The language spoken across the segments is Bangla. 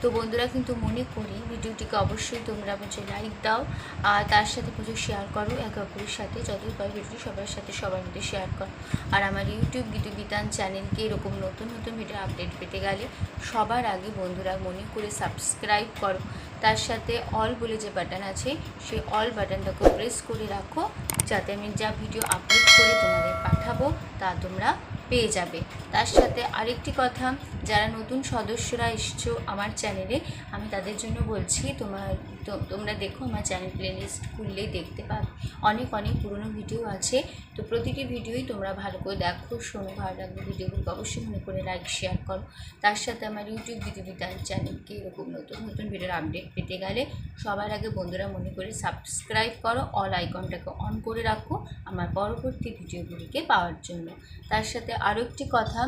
তো বন্ধুরা কিন্তু মনে করি ভিডিওটিকে অবশ্যই তোমরা হচ্ছে লাইক দাও, আর তার সাথে পুজো শেয়ার করো, একে অপরের সাথে, যতই পারো ভিডিওটি সবার সাথে, সবার মধ্যে শেয়ার করো। আর আমার ইউটিউব গীত বিতান চ্যানেলকে এরকম নতুন নতুন ভিডিও আপডেট পেতে গেলে সবার আগে বন্ধুরা মনে করে সাবস্ক্রাইব করো। তার সাথে অল বলে যে বাটন আছে, সেই অল বাটনটাকে প্রেস করে রাখো, যাতে আমি যা ভিডিও আপলোড করে তোমাদের পাঠাবো, তা তোমরা পেয়ে যাবে। তার সাথে আরেকটি কথা, যারা নতুন সদস্যরা এসছো আমার চ্যানেলে, আমি তাদের জন্য বলছি, তোমার তোমরা দেখো আমার চ্যানেল প্লেলিস্ট খুললেই দেখতে পাবে। অনেক অনেক পুরনো ভিডিও আছে। তো প্রতিটি ভিডিওই তোমরা ভালো করে দেখো, শোনো, ভালো লাগবে ভিডিওগুলোকে অবশ্যই মনে করে লাইক শেয়ার করো। তার সাথে আমার ইউটিউব ভিডিও বিধিবিধান চ্যানেলকে এরকম নতুন নতুন ভিডিওর আপডেট পেতে গেলে সবার আগে বন্ধুরা মনে করে সাবস্ক্রাইব করো অল আইকনটাকে অন করে রাখো আমার পরবর্তী ভিডিওগুলিকে পাওয়ার জন্য। তার সাথে আরও একটি কথা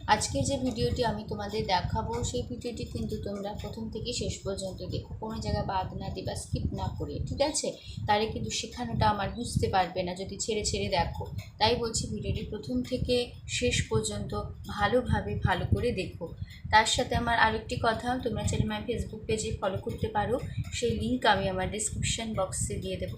আজকে যে ভিডিওটি আমি তোমাদের দেখাবো, সেই ভিডিওটি কিন্তু তোমরা প্রথম থেকে শেষ পর্যন্ত দেখো। কোনো জায়গায় বাদ না দিয়ে বা স্কিপ না করে, ঠিক আছে? তাহলে কিন্তু শেখানোটা আমার বুঝতে পারবে না যদি ছেড়ে ছেড়ে দেখো। তাই বলছি ভিডিওটি প্রথম থেকে শেষ পর্যন্ত ভালোভাবে ভালো করে দেখো। তার সাথে আমার আরেকটি কথা, তোমরা চাইলে আমার ফেসবুক পেজে ফলো করতে পারো। সেই লিঙ্ক আমি আমার ডিসক্রিপশান বক্সে দিয়ে দেবো।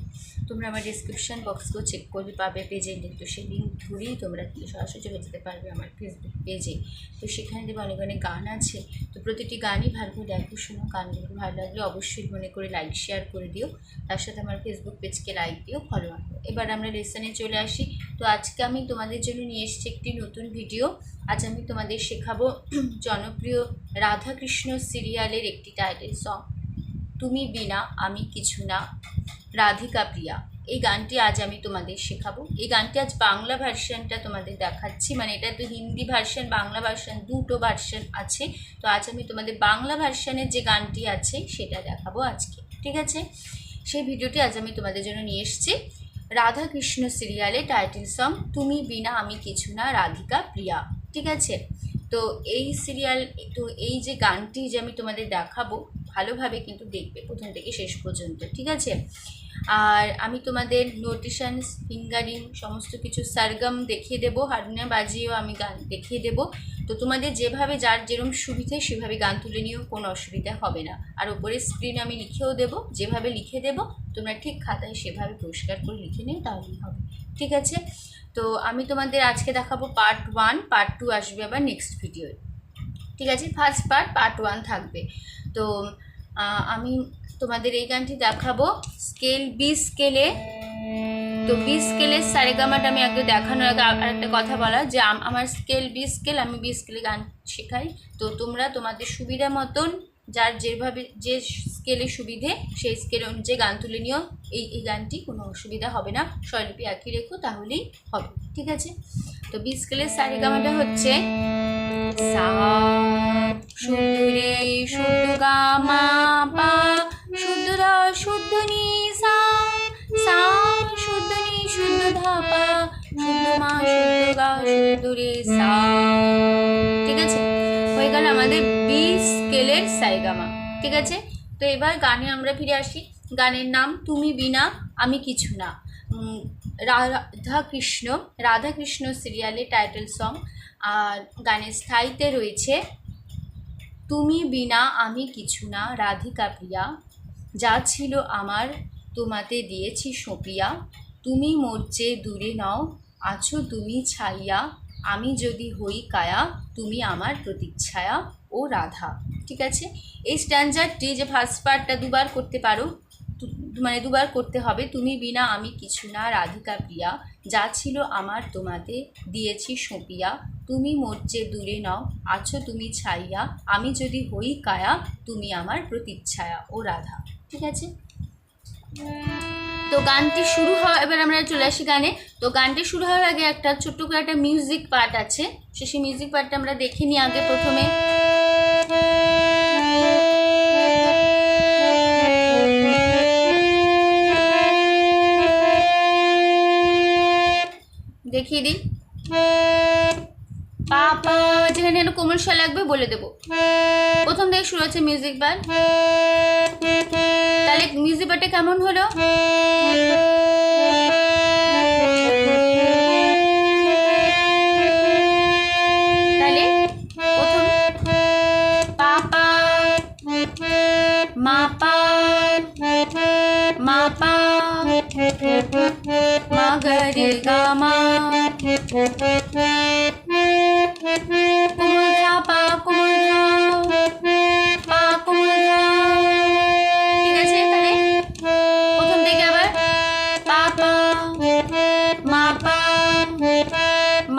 তোমরা আমার ডিসক্রিপশান বক্সকেও চেক করবে পাবে পেজের লিঙ্ক তো সেই লিঙ্ক ধরেই তোমরা কিন্তু সরাসরি যেতে পারবে আমার ফেসবুক পেজে তো সেখানে দেবে অনেক অনেক গান আছে, তো প্রতিটি গানই ভালো করে দেখো, শোনো। গানগুলো ভালো লাগলে অবশ্যই মনে করে লাইক শেয়ার করে দিও। তার সাথে আমার ফেসবুক পেজকে লাইক দিও ফলো আনো এবার আমরা লেসনে চলে আসি। তো আজকে আমি তোমাদের জন্য নিয়ে এসেছি একটি নতুন ভিডিও আজ আমি তোমাদের শেখাবো জনপ্রিয় রাধাকৃষ্ণ সিরিয়ালের একটি টাইটেল সং তুমি বিনা, আমি কিছু না, রাধিকা প্রিয়া। এই গানটি আজ আমি তোমাদের শেখাবো। এই গানটি আজ বাংলা ভার্সানটা তোমাদের দেখাচ্ছি। মানে এটা তো হিন্দি ভার্সান বাংলা ভার্সান দুটো ভার্সান আছে। তো আজ আমি তোমাদের বাংলা ভার্সানের যে গানটি আছে সেটা দেখাবো আজকে। ঠিক আছে? সেই ভিডিওটি আজ আমি তোমাদের জন্য নিয়ে এসেছি। রাধা কৃষ্ণ সিরিয়ালে টাইটেল সং তুমি বিনা আমি কিছু না, রাধিকা প্রিয়া। ঠিক আছে? তো এই সিরিয়াল তো এই যে গানটি যে আমি তোমাদের দেখাবো ভালোভাবে কিন্তু দেখবে প্রথম থেকে শেষ পর্যন্ত, ঠিক আছে? আর আমি তোমাদের নোটিশন ফিঙ্গারিং সমস্ত কিছু সারগম দেখিয়ে দেবো হারমোনিয়াম বাজিয়েও আমি গান দেখিয়ে দেবো। তো তোমাদের যেভাবে যার যেরকম সুবিধে সেভাবে গান তুলে নিয়েও কোনো অসুবিধা হবে না। আর ওপরে স্ক্রিন আমি লিখেও দেবো, যেভাবে লিখে দেবো, তোমরা ঠিক খাতায় সেভাবে পরিষ্কার করে লিখে নিও, তাহলেই হবে, ঠিক আছে? তো আমি তোমাদের আজকে দেখাবো পার্ট ওয়ান পার্ট টু আসবে আবার নেক্সট ভিডিওয় ঠিক আছে? ফার্স্ট পার্ট পার্ট ওয়ান থাকবে। তো আমি তোমাদের এই গানটি দেখাবো। স্কেল বি স্কেলে তো বি স্কেলের সারেগামাটা আমি আগে দেখানোর আগে আর একটা কথা বলা যে, আম- আমার স্কেল বি স্কেল আমি বি স্কেলে গান শেখাই। তো তোমরা তোমাদের সুবিধা মতন যার যেভাবে, যে স্কেলে সুবিধে, সেই স্কেল অনুযায়ী গান তুলে নিও। এই এই গানটি কোনো অসুবিধা হবে না। স্বরলিপি একই রেখো, তাহলেই হবে। ঠিক আছে? তো বি স্কেলের সারেগামাটা হচ্ছে সা শুদ্ধ রে শুদ্ধ গা মা পা শুদ্ধ শুদ্ধ নি সা সা শুদ্ধ নি শুদ্ধ ধা পা শুদ্ধ মা শুদ্ধ গা শুদ্ধ রে সা ঠিক আছে হয়ে গেল আমাদের বি স্কেলের সাইগামা ঠিক আছে তো এবার গানে আমরা ফিরে আসি গানের নাম তুমি বিনা আমি কিছু না রাধা কৃষ্ণ রাধা কৃষ্ণ সিরিয়ালের টাইটেল সং গানের স্থায়ীতে রয়েছে, তুমি বিনা আমি কিছু না, রাধিকা প্রিয়া। যা ছিল আমার, তোমাতে দিয়েছি সঁপিয়া তুমি মোর্চে দূরে নাও, আছো তুমি ছাইয়া। আমি যদি হই কায়া, তুমি আমার প্রতীক্ষায়া। ও রাধা। ঠিক আছে? এই স্ট্যান্ডার্ডটি যে ফার্স্ট পার্টটা দুবার করতে পারো মানে দুবার করতে হবে, তুমি বিনা আমি কিছু না, রাধিকা প্রিয়া, যা ছিল আমার তোমাতে দিয়েছি সঁপিয়া। তুমি মোর্চে দূরে নাও, আছো তুমি ছাইয়া। আমি যদি হই কায়া, তুমি আমার প্রতীচ্ছায়া। ও রাধা। ঠিক আছে? তো গানটি শুরু হওয়া, এবার আমরা চলে আসি গানে। তো গানটি শুরু হওয়ার আগে একটা ছোট্ট করে একটা মিউজিক পার্ট আছে। সে সেই মিউজিক পার্টটা আমরা দেখে নিই আগে প্রথমে। দেখিয়ে দিই। পাপা যেখানে যেন কোমল স্বর লাগবে বলে দেবো। প্রথম থেকে শুরু হচ্ছে মিউজিক বার। তাহলে মিউজিক বারটা কেমন হলো?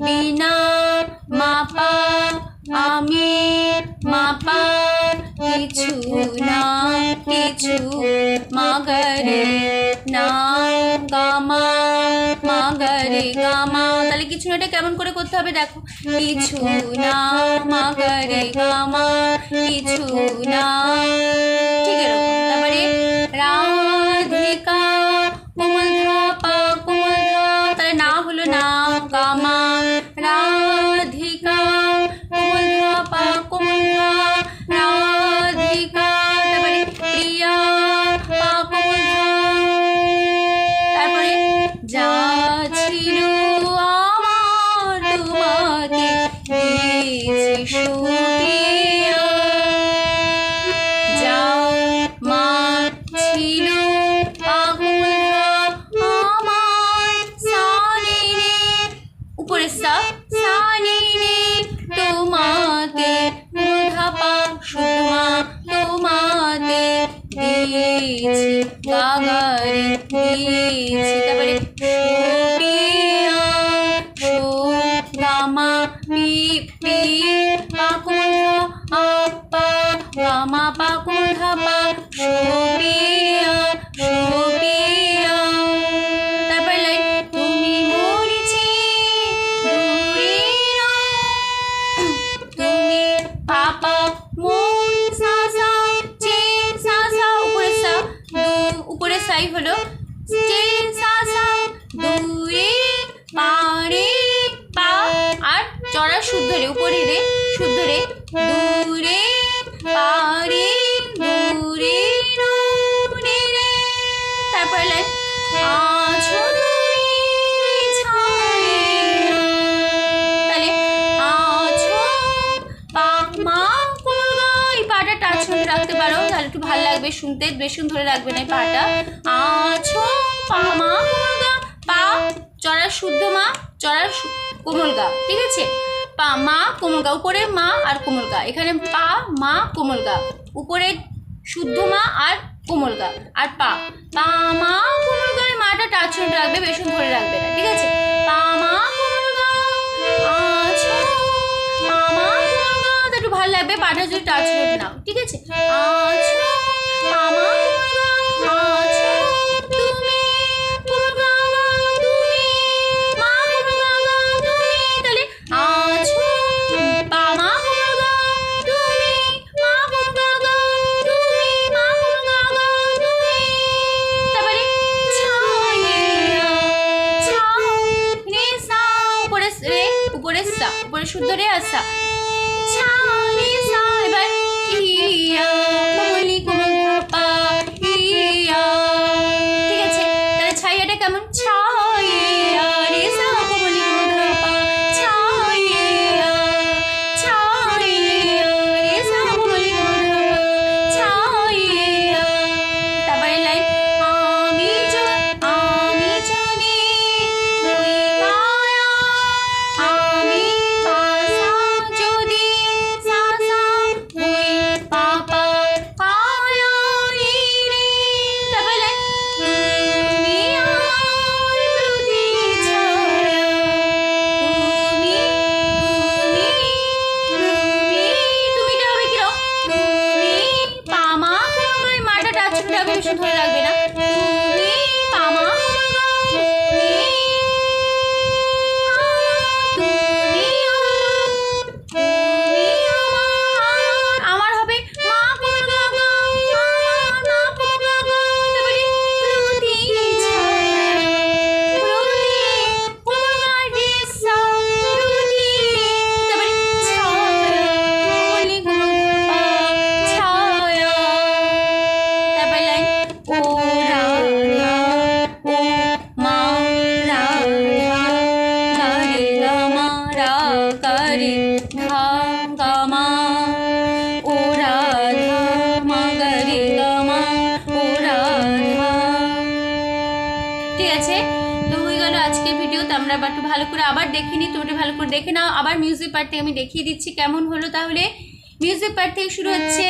বিনা মাপা আমি মাপা কিছু না কিছু মাগরে না গামা মাগরে গামা তাহলে কিছু না, এটা কেমন করে করতে হবে দেখো? কিছু না মাগরে গামা কিছু না ঠিক এরকম। তারপরে ছিল আমার সানে রে উপরে সা সানে রে তোমাতে ধাপা সুমা তোমাতে দিয়েছি, গাগারে দিয়েছি। তারপরে সুপ্রিয়া সো পি পি পাকুন্ধা আপা, গামা পাকুন্ধা পা লাগবে, শুনতে বেশি ধরে রাখবে না পাটা। আছো পা, মা পা চড়ার শুদ্ধ মা চড়ার সু- কোমল গা, ঠিক আছে? পা, মা, কোমল গা, উপরে মা আর কোমল গা, এখানে পা, মা, কোমল গা, উপরে শুদ্ধ মা আর কোমল গা, আর পা। পা, মা, কোমল গায়ে মাটা টাচ রাখবে, বেশি ধরে রাখবে না ঠিক আছে? পা, মা ভালো লাগবে, পাটা যদি টাচ করে নাও, ঠিক আছে? আছো পা মা ঠিক আছে। তো হয়ে গেল আজকের ভিডিও তো আমরা একটু ভালো করে আবার দেখিনি। তোমরা ভালো করে দেখে নাও। আবার মিউজিক পার্ট থেকে আমি দেখিয়ে দিচ্ছি কেমন হলো তাহলে। মিউজিক পার্ট থেকে শুরু হচ্ছে।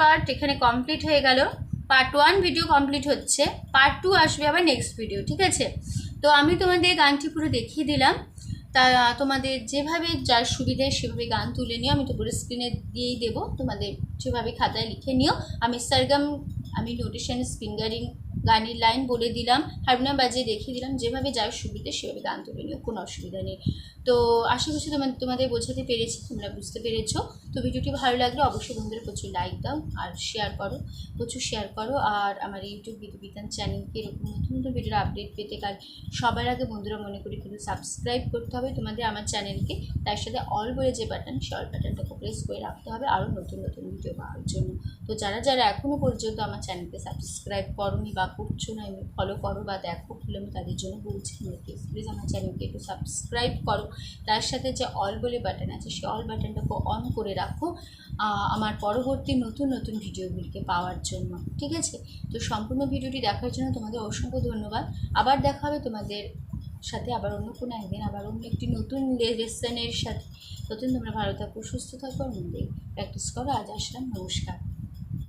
পার্ট এখানে কমপ্লিট হয়ে গেল। পার্ট ওয়ান ভিডিও কমপ্লিট হচ্ছে। পার্ট টু আসবে আবার নেক্সট ভিডিও ঠিক আছে? তো আমি তোমাদের গানটি পুরো দেখিয়ে দিলাম। তা, তোমাদের যেভাবে যার সুবিধে সেভাবে গান তুলে নিও, আমি তো পুরো স্ক্রিনে দিয়েই দেবো। তোমাদের যেভাবে খাতায় লিখে নিও। আমি সারগাম আমি নোটেশন ফিঙ্গারিং গানের লাইন বলে দিলাম, হারমোনিয়াম বাজিয়ে দেখিয়ে দিলাম, যেভাবে যার সুবিধে সেভাবে গান তুলে নিও, কোনো অসুবিধা নেই। তো আশা করছি তোমাদের তোমাদের বোঝাতে পেরেছি, তোমরা বুঝতে পেরেছ। তো ভিডিওটি ভালো লাগলে অবশ্যই বন্ধুরা প্রচুর লাইক দাও আর শেয়ার করো, প্রচুর শেয়ার করো। আর আমার ইউটিউব বিধু বিধান চ্যানেলকে এরকম নতুন নতুন ভিডিওর আপডেট পেতে কাল সবার আগে বন্ধুরা মনে করি কিন্তু সাবস্ক্রাইব করতে হবে তোমাদের আমার চ্যানেলকে তার সাথে অল বলে যে বাটন সে অল বাটনটাকে প্রেস করে রাখতে হবে আরও নতুন নতুন ভিডিও পাওয়ার জন্য। তো যারা যারা এখনও পর্যন্ত আমার চ্যানেলকে সাবস্ক্রাইব করোনি বা করছ না, এমনি ফলো করো বা দেখো খুলে আমি তাদের জন্য বলছি প্লিজ প্লিজ আমার চ্যানেলকে একটু সাবস্ক্রাইব করো। তার সাথে যে অল বলে বাটন আছে সেই অল বাটনটাকে অন করে রাখো আমার পরবর্তী নতুন নতুন ভিডিওগুলিকে পাওয়ার জন্য, ঠিক আছে? তো সম্পূর্ণ ভিডিওটি দেখার জন্য তোমাদের অসংখ্য ধন্যবাদ। আবার দেখা হবে তোমাদের সাথে আবার অন্য কোনো একদিন আবার অন্য একটি নতুন লেসনের সাথে। ততদিন তোমরা ভালো থাকো, সুস্থ থাকো আর প্র্যাকটিস করো। আজ আসলাম, নমস্কার।